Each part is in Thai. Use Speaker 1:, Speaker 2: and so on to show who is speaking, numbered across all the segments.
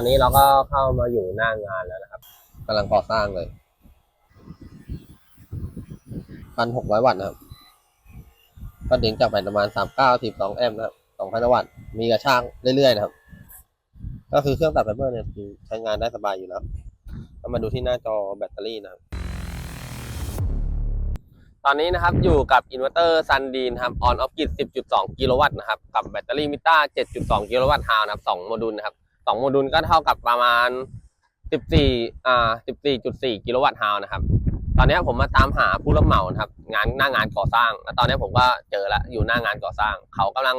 Speaker 1: อนนี้เราก็เข้ามาอยู่หน้างานแล้วนะครับกำลังก่อสร้างเลยพันหกร้อยวัตต์นะครับก็ดึงจากแบตประมาณสามเก้าสิบสองแอมป์นะครับสองพันวัตต์มีกระช่างเรื่อยๆนะครับ ก็คือเครื่องตัดไฟเบอร์เนี่ยคือใช้งานได้สบายอยู่แล้วมาดูที่หน้าจอแบตเตอรี่นะครับ ตอนนี้นะครับอยู่กับอินเวอร์เตอร์ซันดีนครับออนออฟกิด10.2 กิโลวัตต์นะครับ กับแบตเตอรี่มิต้า7.2 กิโลวัตต์ฮาวนะครับสองโมดูลนะครับ สองโมดูลก็เท่ากับประมาณ14อ่า14.4กิโลวัตต์ฮาวนะครับ ตอนนี้ผมมาตามหาผู้รับเหมานะครับ งานหน้างานก่อสร้าง แล้วตอนนี้ผมก็เจอแล้วอยู่หน้างานก่อสร้าง เขากำลัง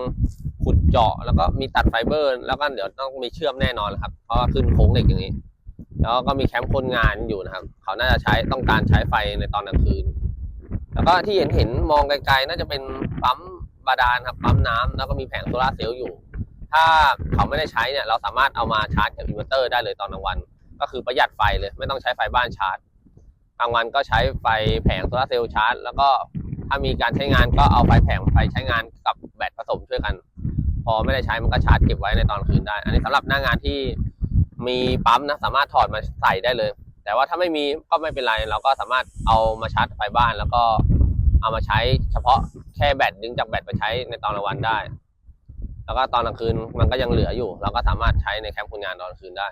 Speaker 1: ขุดเจาะ แล้วก็มีตัดไฟเบอร์ แล้วก็เดี๋ยวต้องมีเชื่อมแน่นอนครับ เพราะว่าขึ้นโค้งเหล็กอย่างนี้ แล้วก็มีแคมป์คนงานอยู่นะครับ เขาน่าจะใช้ต้องการใช้ไฟในตอนกลางคืน แล้วก็ที่เห็นเห็นมองไกลๆน่าจะเป็นปั๊มบาดาลครับปั๊มน้ำแล้วก็มีแผงโซลาร์เซลล์อยู่ ถ้าเขาไม่ได้ใช้เนี่ยเราสามารถเอามาชาร์จกับอินเวอร์เตอร์ได้เลยตอนกลางวัน ก็คือประหยัดไฟเลยไม่ต้องใช้ไฟบ้านชาร์จกลางวันก็ใช้ไฟแผงโซลาร์เซลล์ชาร์จ แล้วก็ถ้ามีการใช้งานก็เอาไฟแผงไปใช้งานกับแบตผสมช่วยกัน พอไม่ได้ใช้มันก็ชาร์จเก็บไว้ในตอนคืนได้ อันนี้สำหรับหน้างานที่มีปั๊มนะสามารถถอดมาใส่ได้เลย แต่ว่าถ้าไม่มีก็ไม่เป็นไรเราก็สามารถเอามาชาร์จไฟบ้าน แล้วก็เอามาใช้เฉพาะแค่แบตดึงจากแบตไปใช้ในตอนกลางวันได้ แล้วก็ตอนกลางคืนมันก็ยังเหลืออยู่ เราก็สามารถใช้ในแคมป์คนงานตอนกลางคืนได้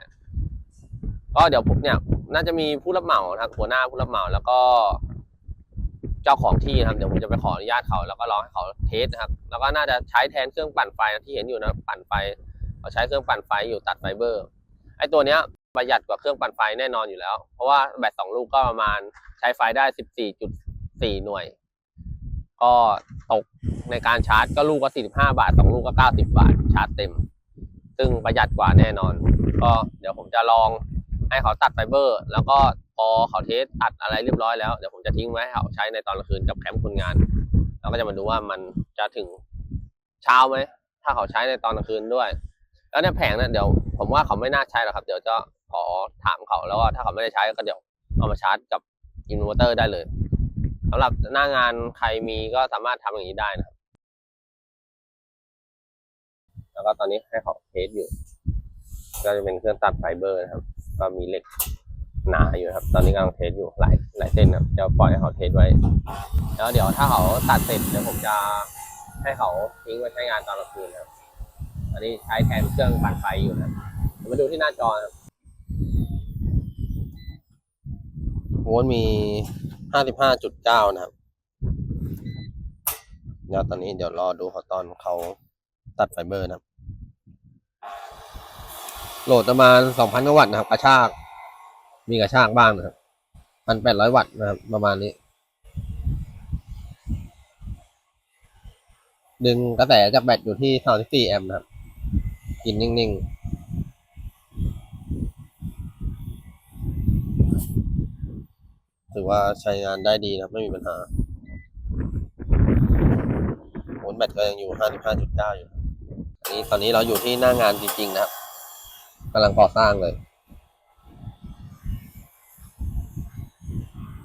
Speaker 1: ก็เดี๋ยวผมเนี่ยน่าจะมีผู้รับเหมานะครับหัวหน้าผู้รับเหมาแล้วก็เจ้าของที่นะครับเดี๋ยวผมจะไปขออนุญาตเขา แล้วก็รอให้เขาเทสนะครับ แล้วก็น่าจะใช้แทนเครื่องปั่นไฟที่เห็นอยู่นะปั่นไฟเขาใช้เครื่องปั่นไฟอยู่ตัดไฟเบอร์ไอ้ตัวเนี้ยประหยัดกว่าเครื่องปั่นไฟแน่นอนอยู่แล้ว เพราะว่าแบตสองลูกก็ประมาณใช้ไฟได้14.4หน่วย ก็ตก ในการชาร์จก็ลูกก็45 บาทสองลูกก็ 90 บาท ชาร์จเต็ม ซึ่งประหยัดกว่าแน่นอน ก็เดี๋ยวผมจะลองให้เขาตัดไฟเบอร์ แล้วก็พอเขาเทสตัดอะไรเรียบร้อยแล้วเดี๋ยวผมจะทิ้งไว้ให้เขาใช้ในตอนกลางคืนกับแคมป์คนงาน เราก็จะมาดูว่ามันจะถึงเช้าไหมถ้าเขาใช้ในตอนกลางคืนด้วย แล้วเนี่ยแผงเนี่ยเดี๋ยวผมว่าเขาไม่น่าใช้หรอกครับ เดี๋ยวจะขอถามเขาแล้วว่าถ้าเขาไม่ได้ใช้ก็เดี๋ยวเอามาชาร์จกับอินเวอร์เตอร์ได้เลยสำหรับหน้างานใครมีก็สามารถทำอย่างนี้ได้นะครับ แล้วก็ตอนนี้ให้เขาเทสอยู่ ก็จะเป็นเครื่องตัดไฟเบอร์นะครับ ก็มีเหล็กหนาอยู่ครับ ตอนนี้กำลังเทสอยู่หลายหลายเส้นครับจะปล่อยให้เขาเทสไว้ แล้วเดี๋ยวถ้าเขาตัดเสร็จเดี๋ยวผมจะให้เขาทิ้งไว้ใช้งานตอนกลางคืนนะครับ อันนี้ใช้แทนเครื่องปั่นไฟอยู่นะมาดูที่หน้าจอครับโวลต์มีห้าสิบห้าจุดเก้านะครับเดี๋ยวตอนนี้เดี๋ยวรอดูเขาตอนเขา ตัดไฟเบอร์นะครับโหลดประมาณสองพันกวัตต์นะครับ กระชาก มีกระชากบ้างนะครับพันแปดร้อยวัตต์นะครับประมาณนี้ ดึงกระแสจากแบตอยู่ที่สามสิบสี่แอมป์นะครับ กินนิ่งๆถือว่าใช้งานได้ดีนะครับไม่มีปัญหาโวลต์แบตก็ยังอยู่ห้าสิบห้าจุดเก้าอยู่ นนี้ตอนนี้เราอยู่ที่หน้างานจริง ๆ นะครับกำลังก่อสร้างเลย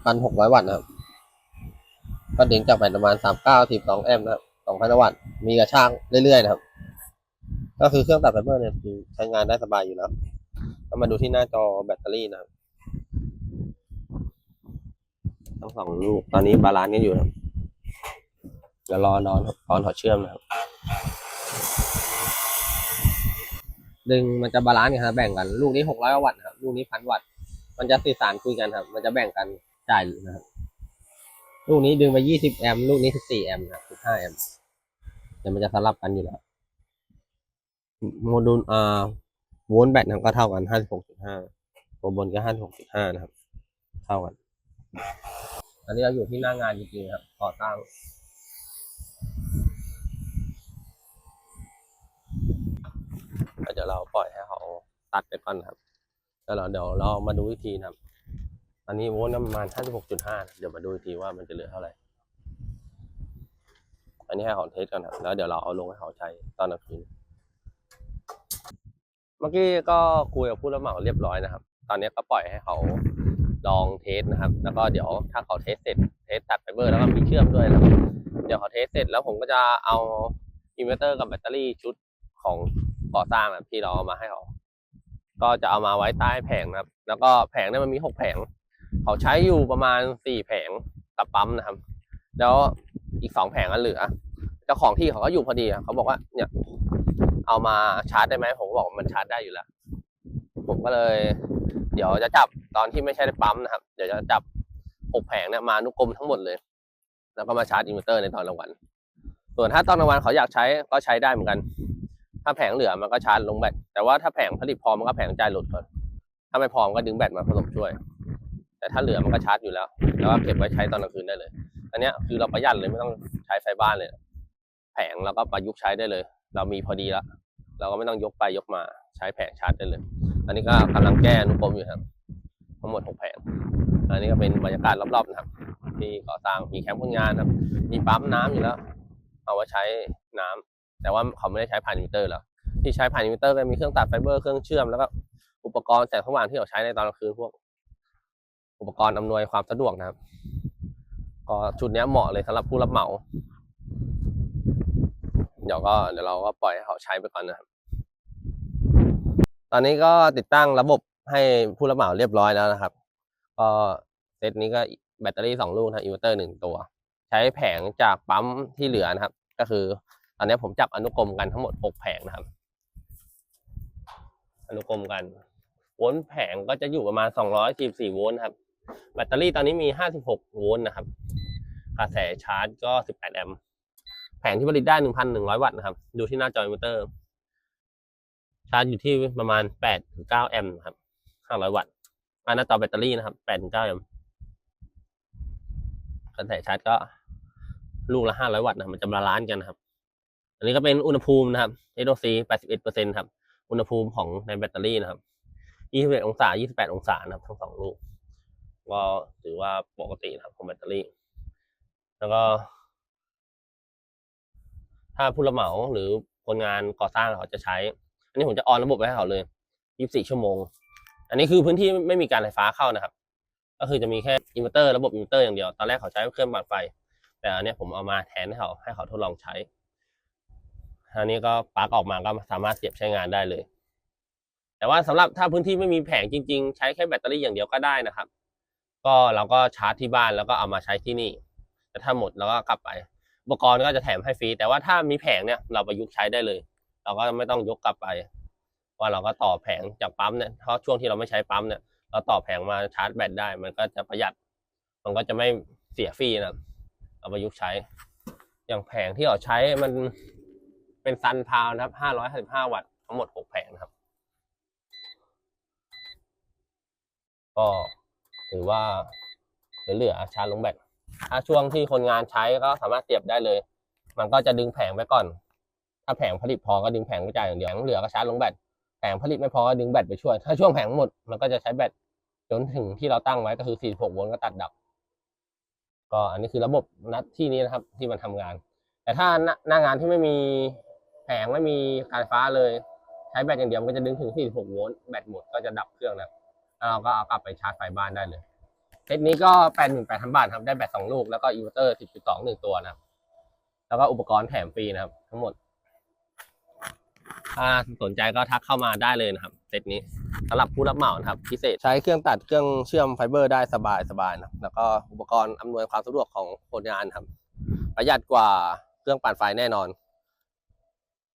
Speaker 1: พันหกร้อยวัตต์นะครับก็ดึงจากแบตประมาณสามเก้าสิบสองแอมป์นะครับสองพันวัตต์มีกระช่างเรื่อย ๆ นะครับ ก็คือเครื่องตัดไฟเบอร์เนี่ยใช้งานได้สบายอยู่แล้วมาดูที่หน้าจอแบตเตอรี่นะครับทั้งสองลูกตอนนี้บาลานซ์กันอยู่นะครับเดี๋ยวรอนอนตอนถอดเชื่อมนะครับ ดึงมันจะบาลานซ์กันครับแบ่งกัน ลูกนี้หกร้อยวัตต์ครับลูกนี้พันวัตต์มันจะสื่อสารคุยกันครับ มันจะแบ่งกันจ่ายนะครับลูกนี้ดึงไปยี่สิบแอมป์ลูกนี้สิบสี่แอมป์นะครับสิบห้าแอมป์เดี๋ยวมันจะสลับกันอยู่แล้วโมดูลอ่าโวลต์แบตนะครับก็เท่ากันห้าสิบหกจุดห้าตัวบนก็ห้าสิบหกจุดห้านะครับ เท่ากัน อันนี้เราอยู่ที่หน้างานจริงๆครับก่อสร้าง เดี๋ยวเราปล่อยให้เขาตัดไปก่อนครับแล้วเราเดี๋ยวเรามาดูอีกทีนะครับตอนนี้โวลต์ประมาณ 56.5 เดี๋ยวมาดูอีกทีว่ามันจะเหลือเท่าไหร่ อันนี้ให้เขาเทสก่อนครับ แล้วเดี๋ยวเราเอาลงให้เขาใช้ตอนกลางคืน เมื่อกี้ก็คุยกับผู้รับเหมาเรียบร้อยนะครับ ตอนนี้ก็ปล่อยให้เขาลองเทสนะครับ แล้วก็เดี๋ยวถ้าเขาเทสเสร็จ เทสตัดไฟเบอร์แล้วก็มีเชื่อมด้วยนะเดี๋ยวเขาเทสเสร็จแล้วผมก็จะเอาอินเวอร์เตอร์กับแบตเตอรี่ชุดของ ก่อสร้างนะที่เราเอามาให้เขาก็จะเอามาไว้ใต้แผงนะครับ แล้วก็แผงเนี่ยมันมีหกแผง เขาใช้อยู่ประมาณสี่แผงกับปั๊มนะครับ แล้วอีกสองแผงก็เหลือเจ้าของที่เขาก็อยู่พอดีเขาบอกว่า เนี่ย เอามาชาร์จได้ไหมผมก็บอกมันชาร์จได้อยู่แล้ว ผมก็เลย เดี๋ยวจะจับตอนที่ไม่ใช่ในปั๊มนะครับ เดี๋ยวจะจับหกแผงเนี่ยมานุกรมทั้งหมดเลย แล้วก็มาชาร์จอินเวอร์เตอร์ในตอนกลางวัน ส่วนถ้าตอนกลางวันเขาอยากใช้ก็ใช้ได้เหมือนกัน ถ้าแผงเหลือมันก็ชาร์จลงแบตแต่ว่าถ้าแผงผลิตพอมันก็แผงจ่ายหลุดก่อนถ้าไม่พอมก็ดึงแบตมาผสมช่วย แต่ถ้าเหลือมันก็ชาร์จอยู่แล้ว แล้วก็เก็บไว้ใช้ตอนกลางคืนได้เลย อันนี้คือเราประหยัดเลยไม่ต้องใช้ไฟบ้านเลย แผงเราก็ประยุกต์ใช้ได้เลย เรามีพอดีแล้วเราก็ไม่ต้องยกไปยกมาใช้แผงชาร์จได้เลย อันนี้ก็กำลังแก้นุกรมอยู่ครับ ทั้งหมดหกแผง อันนี้ก็เป็นบรรยากาศรอบๆนะครับ ที่ก่อสร้างมีแคมป์คนงานครับ มีปั๊มน้ำอยู่แล้ว เอาไว้ใช้น้ำ แต่ว่าเขาไม่ได้ใช้ผ่านอินเวอร์เตอร์แล้วที่ใช้ผ่านอินเวอร์เตอร์ก็มีเครื่องตัดไฟเบอร์เครื่องเชื่อมแล้วก็อุปกรณ์แสงสว่างที่เราใช้ในตอนกลางคืนพวก อุปกรณ์อำนวยความสะดวกนะครับ ก็ชุดนี้เหมาะเลยสำหรับผู้รับเหมา เดี๋ยวก็เดี๋ยวเราก็ปล่อยให้เขาใช้ไปก่อนนะครับ ตอนนี้ก็ติดตั้งระบบให้ผู้รับเหมาเรียบร้อยแล้วนะครับ ก็เซตนี้ก็แบตเตอรี่สองลูกนะอินเวอร์เตอร์หนึ่งตัว ใช้แผงจากปั๊มที่เหลือนะครับ ก็คือ อนนี้ผมจับอนุกรมกันทั้งหมดหกแผงนะครับ อนุกรมกัน โวลต์แผงก็จะอยู่ประมาณ 244 โวลต์ครับ แบตเตอรี่ตอนนี้มี 56 โวลต์นะครับ กระแสชาร์จก็ 18 แอมป์ แผงที่ผลิตได้ 1,100 วัตต์นะครับ ดูที่หน้าจออิเวอเตอร์ ชาร์จอยู่ที่ประมาณ 8-9 แอมป์ครับ 500 วัตต์อ่าหน้าจอแบตเตอรี่นะครับ 8-9 แอมป์ กระแสชาร์จก็ลูกละ 500 วัตต์นะมันจะบาลานซ์กันนะครับ อันนี้ก็เป็นอุณหภูมินะครับ SOC 81%ครับ อุณหภูมิของในแบตเตอรี่นะครับ21องศา 28 องศานะครับ ทั้งสองลูก ก็ถือว่าปกตินะครับของแบตเตอรี่ แล้วก็ ถ้าผู้รับเหมาหรือคนงานก่อสร้างเขาจะใช้ อันนี้ผมจะออนระบบไว้ให้เขาเลย 24 ชั่วโมง อันนี้คือพื้นที่ไม่มีการไฟฟ้าเข้านะครับ ก็คือจะมีแค่อินเวอร์เตอร์ระบบอินเวอร์เตอร์อย่างเดียว ตอนแรกเขาใช้เครื่องปั่นไฟ แต่อันนี้ผมเอามาแทนให้เขาให้เขาทดลองใช้ อันนี้ก็ปลั๊กออกมาก็สามารถเสียบใช้งานได้เลย แต่ว่าสำหรับถ้าพื้นที่ไม่มีแผงจริง ๆ ใช้แค่แบตเตอรี่อย่างเดียวก็ได้นะครับ ก็เราก็ชาร์จที่บ้านแล้วก็เอามาใช้ที่นี่ แต่ถ้าหมดเราก็กลับไป อุปกรณ์ก็จะแถมให้ฟรี แต่ว่าถ้ามีแผงเนี่ยเราประยุกต์ใช้ได้เลย เราก็ไม่ต้องยกกลับไป ว่าเราก็ต่อแผงจากปั๊มเนี่ยเพราะช่วงที่เราไม่ใช้ปั๊มเนี่ยเราต่อแผงมาชาร์จแบตได้ มันก็จะประหยัด มันก็จะไม่เสียฟรีนะเราประยุกต์ใช้ อย่างแผงที่เราใช้มัน เป็นซันพาวนะครับ 555 วัตต์ทั้งหมด 6 แผงนะครับ ก็ถือว่าเหลือๆชาร์จลงแบตถ้าช่วงที่คนงานใช้ก็สามารถเสียบได้เลย มันก็จะดึงแผงไปก่อน ถ้าแผงผลิตพอก็ดึงแผงไปจ่ายอย่างเดียวเหลือก็ชาร์จลงแบต แผงผลิตไม่พอก็ดึงแบตไปช่วย ถ้าช่วงแผงหมดมันก็จะใช้แบตจนถึงที่เราตั้งไว้ก็คือ 46 โวลต์ก็ตัดดับ ก็อันนี้คือระบบนัดที่นี้นะครับที่มันทำงาน แต่ถ้าหน้างานที่ไม่มี งไม่มีการไฟฟ้าเลย ใช้แบตอย่างเดียวมันก็จะดึงถึง 46 โวลต์แบตหมดก็จะดับเครื่องนะครับแล้วเราก็เอากลับไปชาร์จไฟบ้านได้เลยเซตนี้ก็ 88,000 บาทครับได้แบต 2 ลูก แล้วก็อินเวอร์เตอร์ 10.2หนึ่งตัวนะครับ แล้วก็อุปกรณ์แถมฟรีนะครับ ทั้งหมด ถ้าสนใจก็ทักเข้ามาได้เลยนะครับเซตนี้สำหรับผู้รับเหมานะครับ พิเศษใช้เครื่องตัดเครื่องเชื่อมไฟเบอร์ได้สบายสบายนะแล้วก็อุปกรณ์อำนวยความสะดวกของคนงานครับ ประหยัดกว่าเครื่องปั่นไฟแน่นอน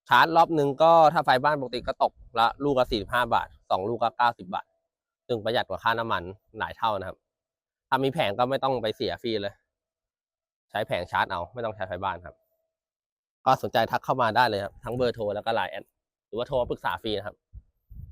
Speaker 1: ชาร์จรอบหนึ่งก็ถ้าไฟบ้านปกติก็ตกละลูกละ45บาทสองลูกก็90บาท ซึ่งประหยัดกว่าค่าน้ำมันหลายเท่านะครับ ถ้ามีแผงก็ไม่ต้องไปเสียฟรีเลย ใช้แผงชาร์จเอาไม่ต้องใช้ไฟบ้านครับ ก็สนใจทักเข้ามาได้เลยครับ ทั้งเบอร์โทรแล้วก็ไลน์แอดหรือว่าโทรปรึกษาฟรีนะครับ